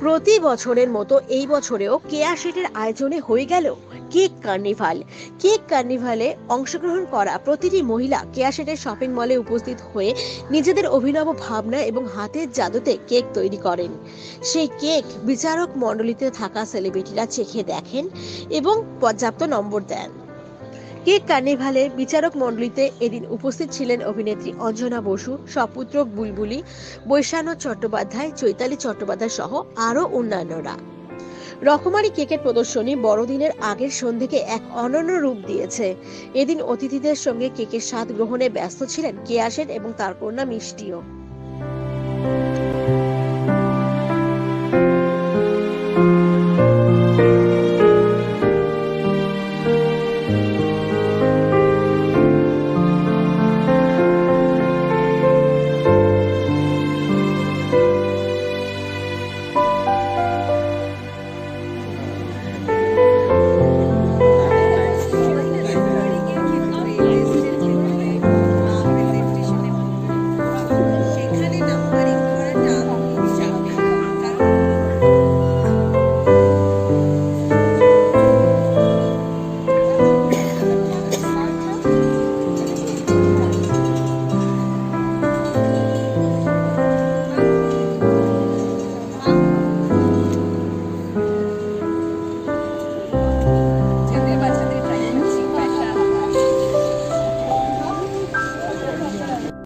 প্রতি বছরের মতো এই বছরেও কেয়া শেটের আয়োজনে হয়ে গেল কেক কার্নিভাল। কেক কার্নিভালে অংশগ্রহণ করা প্রতিটি মহিলা কেয়া শেটের শপিং মলে উপস্থিত হয়ে নিজেদের অভিনব ভাবনা এবং হাতের জাদুতে কেক তৈরি করেন। সেই কেক বিচারক মণ্ডলীতে থাকা সেলিব্রিটিরা চেখে দেখেন এবং পর্যাপ্ত নম্বর দেন। কেক কার্নিভালে বিচারক মণ্ডলীতে এদিন উপস্থিত ছিলেন অভিনেত্রী অঞ্জনা বসু, সপুত্র বুলবুলি, বৈশানো চট্টোপাধ্যায়, চৈতালি চট্টোপাধ্যায় সহ আরও অন্যান্যরা। রকমারি কেকের প্রদর্শনী বড়দিনের আগের সন্ধ্যেকে এক অনন্য রূপ দিয়েছে। এদিন অতিথিদের সঙ্গে কেকের স্বাদ গ্রহণে ব্যস্ত ছিলেন কেয়াসেন এবং তার কন্যা মিষ্টিও।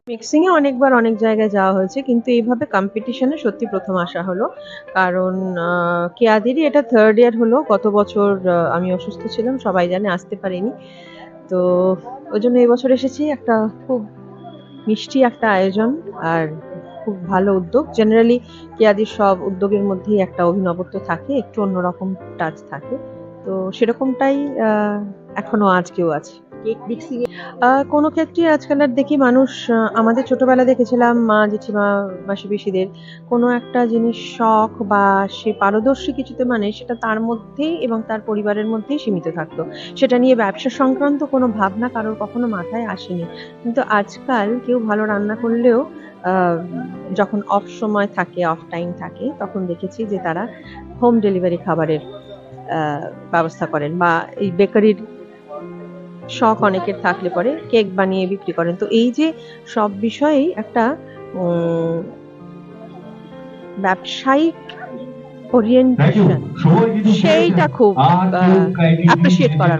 মিক্সিং এ অনেকবার অনেক জায়গায় যাওয়া হয়েছে কিন্তু এইভাবে কম্পিটিশনে সত্যি প্রথম আসা হলো। কারণ কেয়াদেরই এটা থার্ড ইয়ার হলো গত বছর আমি অসুস্থ ছিলাম সবাই জানে আসতে পারিনি। তো ওই জন্য এবছর এসেছি একটা খুব মিষ্টি একটা আয়োজন আর খুব ভালো উদ্যোগ। জেনারেলি কেয়াদির সব উদ্যোগের মধ্যেই একটা অভিনবত্ব থাকে একটু অন্যরকম টাচ থাকে। তো সেরকমটাই আহ, এখনও আজকেও আছে। কেক মিক্সিং কোনো ক্ষেত্রে আজকাল আর দেখি মানুষ আমাদের ছোটবেলা দেখেছিলাম মা, জেঠিমা মাসি পিসিদের কোনো একটা জিনিস শখ বা সে পারদর্শী কিছুতে মানে সেটা তার মধ্যেই এবং তার পরিবারের মধ্যেই সীমিত থাকতো। সেটা নিয়ে ব্যবসা সংক্রান্ত কোনো ভাবনা কারোর কখনো মাথায় আসেনি। কিন্তু আজকাল কেউ ভালো রান্না করলেও যখন অফ সময় থাকে অফ টাইম থাকে, তখন দেখেছি যে তারা হোম ডেলিভারি খাবারের ব্যবস্থা করেন বা এই বেকারির শখ অনেকের থাকলে পরে কেক বানিয়ে বিক্রি করেন। তো এই যে সব বিষয়েই একটা উম, ব্যবসায়িক ওরিয়েন্টেশন সেইটা খুব অ্যাপ্রিসিয়েট করার